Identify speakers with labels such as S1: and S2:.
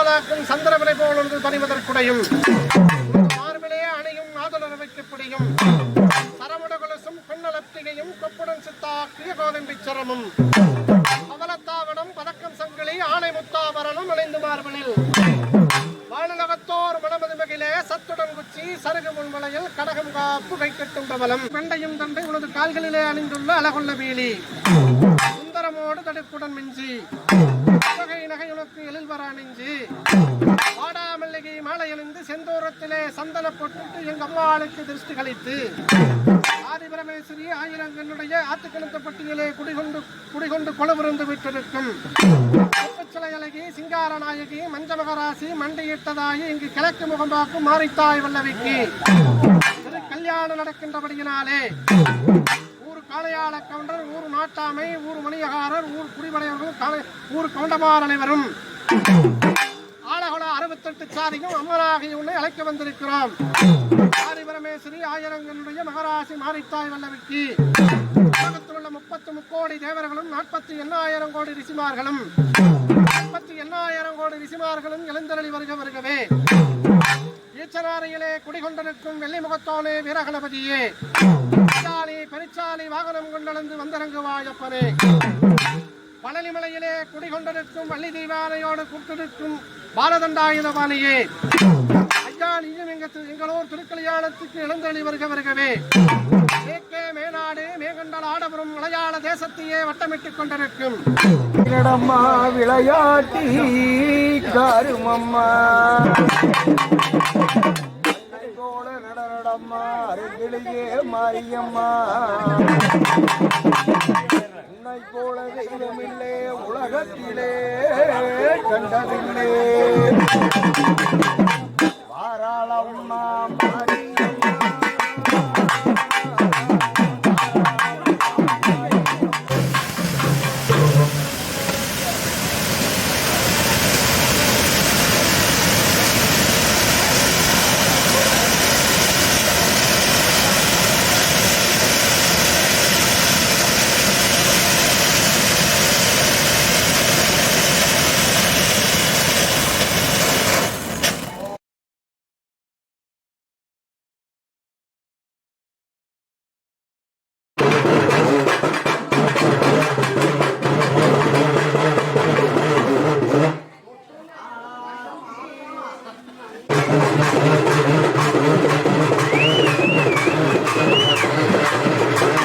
S1: கோலாக்கும் சந்திரமலை போலொன்று பணிவதற்குடையும். மார்பிலேயே அணியும் ஆதரவைக்கு பிடியும் சரமுட கொலுசும் பெண்ணலப்திகையும் கொப்புடன் சித்தா கிரியகோதம்பிச்சரமும் பவளத்தாவணம் பதக்கம் சங்கிலி ஆணை முத்தாபரணம் அணைந்து மார்பனில் வானலகத்தோர் மணமது மகிழே சத்துடன் குச்சி சருகு முன்மலையில் கடகம் காப்பு கை கட்டும் பிரபலம் வெண்டையும் தண்டை உனது கால்களிலே அணிந்துள்ள அழகுள்ள வேலி சுந்தரமோடு தடுப்புடன் மிஞ்சி. வகை நகை வாடாமல்லிகை மாலை எழுந்து செந்தூரத்திலே சந்தன போட்டுட்டு எங்க அம்மாளுக்கு திருஷ்டி கழித்து ஆதிபரமேஸ்வரி ஆயிரங்கனுடைய ஆத்துக்கிணத்த பட்டியலே குடிகொண்டு குடிகொண்டு கொலவிருந்து விட்டிருக்கும். சிலை அழகி சிங்கார நாயகி மஞ்ச மகராசி இங்கு கிழக்கு முகம்பாக்கும் மாரித்தாய் வல்லவிக்கு. திரு கல்யாணம் நடக்கின்றபடியினாலே காளையாள கவுண்டர் ஊர் நாட்டாமை ஊர் மணியகாரர் ஊர் குடிமடையவர்கள் காளை- ஊர் கவுண்டமார் அனைவரும். ஆலகுல அறுபத்தெட்டு சாதியும் அமராகி உன்னை அழைக்க வந்திருக்கிறோம். ஆதி பரமேஸ்வரி ஆயிரங்களுடைய மகராசி மாரித்தாய் வல்லவிக்கு உலகத்தில் உள்ள முப்பத்து முக்கோடி தேவர்களும் நாற்பத்தி எண்ணாயிரம் கோடி ரிசிமார்களும் நாற்பத்தி எண்ணாயிரம் கோடி ரிசிமார்களும் எழுந்தருளி வருக வருகவே. ஈச்சனாரையிலே குடிகொண்டிருக்கும் வெள்ளி முகத்தோனே வீரகணபதியே. பெரிச்சாலி பெரிச்சாலி வாகனம் கொண்டளந்து வந்தரங்குவாயப்பனே பழனிமலையிலே குடிகொண்டிருக்கும் வள்ளி தீவானையோடு கூட்டிருக்கும் பாலதண்டாயுதபாணியே. ஐயா நீயும் எங்க எங்களோர் திருக்கல்யாணத்துக்கு இளந்தளி வருக வருகவே. மேற்கே மேநாடு மேகண்டல் ஆடபுரம் மலையாள தேசத்தையே வட்டமிட்டுக் கொண்டிருக்கும்.
S2: இடம்மா விளையாட்டி காருமம்மா. போல நடனடம்மா அருகிலேயே மாரியம்மா. உன்னை போல தெய்வமில்லே உலகத்திலே கண்டதில்லே. Allahumma Maria.